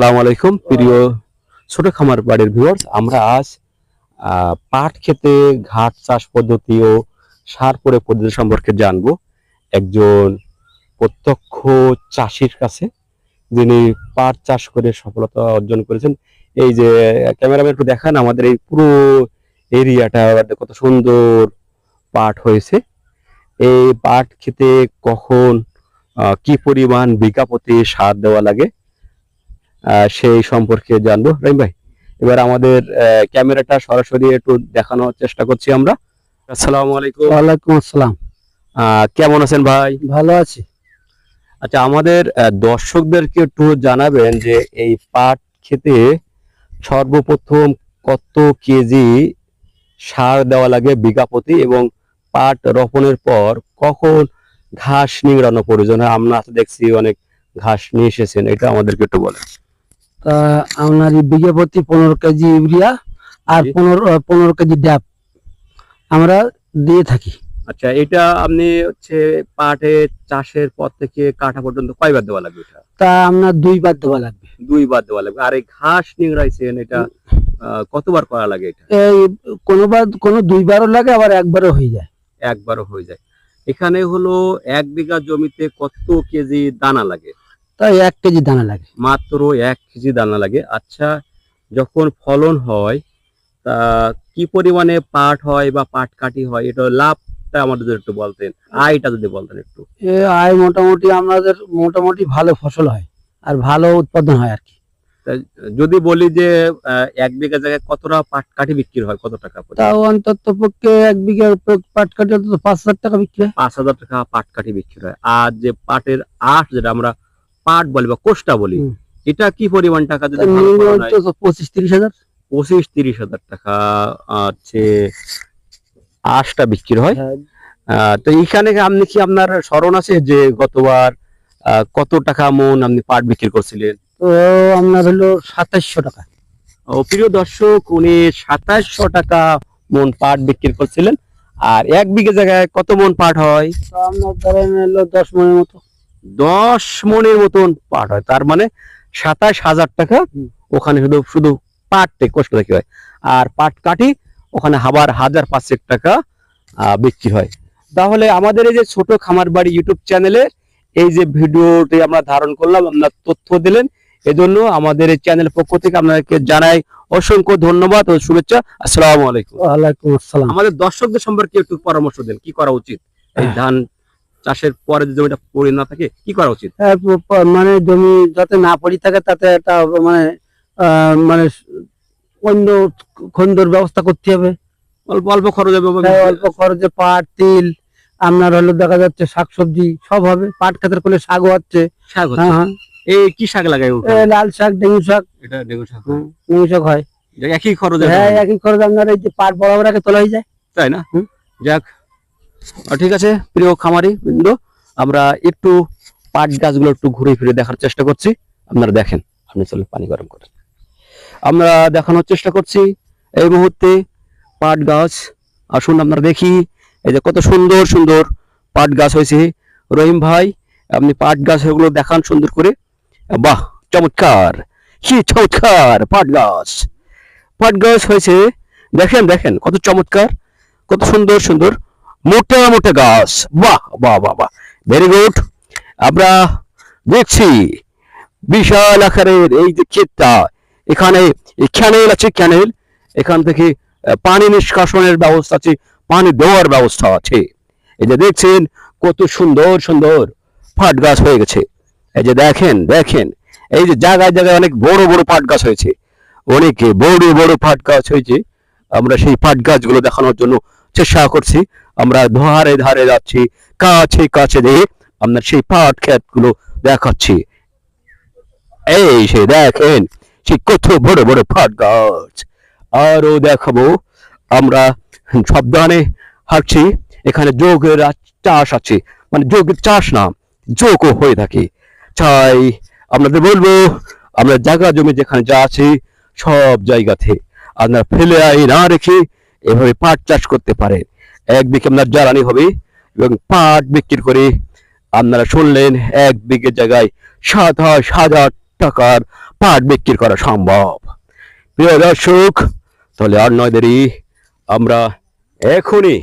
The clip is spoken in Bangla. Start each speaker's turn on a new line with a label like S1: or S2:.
S1: সালাম আলাইকুম প্রিয় ছোট খামার বাড়ির ভিউয়ার্স আমরা আজ পাট খেতে ঘাট চাষ পদ্ধতি ও সার প্রয়োগ পদ্ধতি সম্পর্কে জানব। একজন প্রত্যক্ষ চাষির কাছে যিনি পাট চাষ করে সফলতা অর্জন করেছেন। এই যে ক্যামেরাম্যান একটু দেখান আমাদের এই পুরো এরিয়াটা কত সুন্দর পাট হয়েছে। এই পাট খেতে কখন কি পরিমাণ বিঘা প্রতি সার দেওয়া লাগে? সেই সম্পর্কে জানব। রহিম ভাই এবার আমাদের ক্যামেরাটা সরাসরি একটু দেখানোর চেষ্টা করছি আমরা। আসসালামু আলাইকুম।
S2: ওয়ালাইকুম আসসালাম।
S1: কেমন আছেন ভাই?
S2: ভালো আছি।
S1: আচ্ছা আমাদের দর্শকদেরকে একটু জানাবেন যে এই পাট খেতে সর্বপ্রথম কত কেজি সার দেওয়া লাগে বিঘা প্রতি এবং পাট রোপণের পর কখন ঘাস নিংড়ানো প্রয়োজন? হয় আমরা দেখছি অনেক ঘাস নিয়ে এসেছেন এটা আমাদেরকে একটু বলেন।
S2: আপনার বিঘে প্রতি পনেরো কেজি ইউরিয়া আর পনেরো পনেরো কেজি ড্যাপ আমরা দিয়ে থাকি।
S1: আচ্ছা এটা আপনি হচ্ছে পাটে চাষের পর থেকে কাটা পর্যন্ত কয়বার দেওয়া লাগবে এটা?
S2: তা আপনার দুইবার দেওয়া লাগবে।
S1: দুইবার দেওয়া লাগবে। আর এই ঘাস নিংড়াইছেন এটা কতবার করা লাগে এটা?
S2: এই কোনোবার কোনো দুইবারও লাগে আবার একবারও হয়ে যায়।
S1: একবারও হয়ে যায়। এখানে হলো এক বিঘা জমিতে কত কেজি দানা লাগে?
S2: তাই এক কেজি দানা লাগে।
S1: মাত্র এক কেজি দানা লাগে। আচ্ছা যখন ফলন হয় তা কি পরিমাণে পাট হয় বা পাট কাটি হয়? এটা লাভটা আমাদের একটু বলতেন আয়টা যদি বলতেন একটু।
S2: এ আয় মোটামুটি আমাদের মোটামুটি ভালো ফসল হয় আর ভালো উৎপাদন হয় আর কি।
S1: যদি বলি যে এক বিঘা জায়গায় কতটা পাট কাঠি বিক্রি হয়? কত টাকা
S2: তাও অন্তত পক্ষে এক বিঘা পাট কাটে অন্তত পাঁচ হাজার টাকা বিক্রি হয়।
S1: পাঁচ হাজার টাকা পাট কাঠি বিক্রি হয়। আর যে পাটের আট যেটা আমরা পাট বলি বা কোষ্টা বলি এটা কি পরিমাণ টাকা যদি
S2: পঁচিশ তিরিশ হাজার।
S1: পঁচিশ তিরিশ হাজার টাকা আছে আশটা বিক্রি হয়।
S2: হ্যাঁ,
S1: তো এইখানে আপনি কি আপনার স্মরণ আছে যে গতবার কত টাকা মন আপনি পাট বিক্রি করছিলেন?
S2: তো আপনার হলো সাতাইশশো টাকা।
S1: ও প্রিয় দর্শক উনি সাতাশশো টাকা মন পাট বিক্রি করছিলেন। আর এক বিঘে জায়গায় কত মন পাট হয়?
S2: আপনার ধরেন হলো দশ মনের মতো।
S1: দশ মনের মতন পাট হয়। তার মানে সাতাশ হাজার টাকা ওখানে শুধু শুধু পাটতে কষ্ট রাখি হয়। আর পাট কাটি ওখানে আবার হাজার পাঁচেক টাকা বিক্রি হয়। তাহলে আমাদের এই যে ছোট খামার বাড়ি ইউটিউব চ্যানেলে এই যে ভিডিওটি আমরা ধারণ করলাম আপনার তথ্য দিলেন। এজন্য আমাদের এই চ্যানেল পক্ষ থেকে আপনাদেরকে জানাই অসংখ্য ধন্যবাদ ও শুভেচ্ছা। আসসালামু আলাইকুম।
S2: ওয়ালাইকুম আসসালাম।
S1: আমাদের দর্শকদের সম্পর্কে একটু পরামর্শ দেন কি করা উচিত এই ধান চাষের পরে যদি জমিটা পড়ে না থাকে কি করা উচিত?
S2: হ্যাঁ, মানে জমি যাতে না পড়ি থাকে তাতে একটা মানে আহ, মানে অন্য খন্দর ব্যবস্থা করতে হবে।
S1: অল্প অল্প খরচ হবে
S2: অল্প খরচে পাট তিল আপনার হলো দেখা যাচ্ছে শাকসবজি সব হবে। পাট ক্ষেতের করলে শাকও হচ্ছে
S1: শাক।
S2: হ্যাঁ হ্যাঁ।
S1: এই কি শাক লাগাই
S2: লাল শাক ডেঙ্গু শাক।
S1: এটা ডেঙ্গু শাক
S2: হ্যাঁ, ডেঙ্গু শাক হয়।
S1: একই খরচ?
S2: হ্যাঁ একই খরচ আপনার এই যে পাট বরাবর আগে তোলা হয়ে যায়।
S1: তাই না?
S2: হুম।
S1: যাক ঠিক আছে, প্রিয় খামারি বৃন্দ, আমরা একটু পাট গাছগুলো একটু ঘুরে ফিরে দেখার চেষ্টা করছি। আপনারা দেখেন, আপনি চলে পানি গরম করেন। আমরা দেখানোর চেষ্টা করছি এই মুহূর্তে পাট গাছ। আসুন আমরা দেখি, এই যে কত সুন্দর সুন্দর পাট গাছ হয়েছে। রহিম ভাই, আপনি পাট গাছ এগুলো দেখান সুন্দর করে। বাহ, চমৎকার, কি চমৎকার পাট গাছ। পাট গাছ হয়েছে, দেখেন দেখেন, কত চমৎকার, কত সুন্দর সুন্দর। মোটা মোটা গাছ। বাহ বাহ বাহ বাহ। ভেরি গুড আমরা দেখছি বিশাল আকারের এই যে ক্ষেতটা, এখানে ক্যানেল আছে ক্যানেল এখান থেকে পানি নিষ্কাশনের ব্যবস্থা আছে, পানি দেওয়ার ব্যবস্থা আছে। এই যে দেখছেন, কত সুন্দর সুন্দর পাট গাছ হয়ে গেছে। এই যে দেখেন দেখেন, এই যে জায়গায় জায়গায় অনেক বড় বড় পাট গাছ হয়েছে। অনেকে বড় বড় পাট গাছ হয়েছে। আমরা সেই পাট গাছগুলো দেখানোর জন্য চেষ্টা করছি। আমরা ধারে ধারে যাচ্ছি, কাছে কাছে দিয়ে আমরা সেই পাট ক্ষেতগুলো দেখাচ্ছি। এই সে দেখেন, সেই কত বড় বড় পাট গাছ। আরও দেখাবো, আমরা সাবধানে হাঁটছি। এখানে যোগের চাষ আছে। মানে যোগের চাষ না, যোগও হয়ে থাকে। চাই, আপনাদের বলব, আমরা জায়গা জমি যেখানে যা আছে, সব জায়গাতে। আপনার ফেলে আই না রেখে এভাবে পাট চাষ করতে পারে। এক বিঘে আপনার জ্বালানি হবে এবং পাট বিক্রি করে আপনারা শুনলেন, এক বিঘে জায়গায় সাত হাজার টাকার পাট বিক্রি করা সম্ভব। প্রিয় দর্শক, তাহলে আর নয় দেরি, আমরা এখনই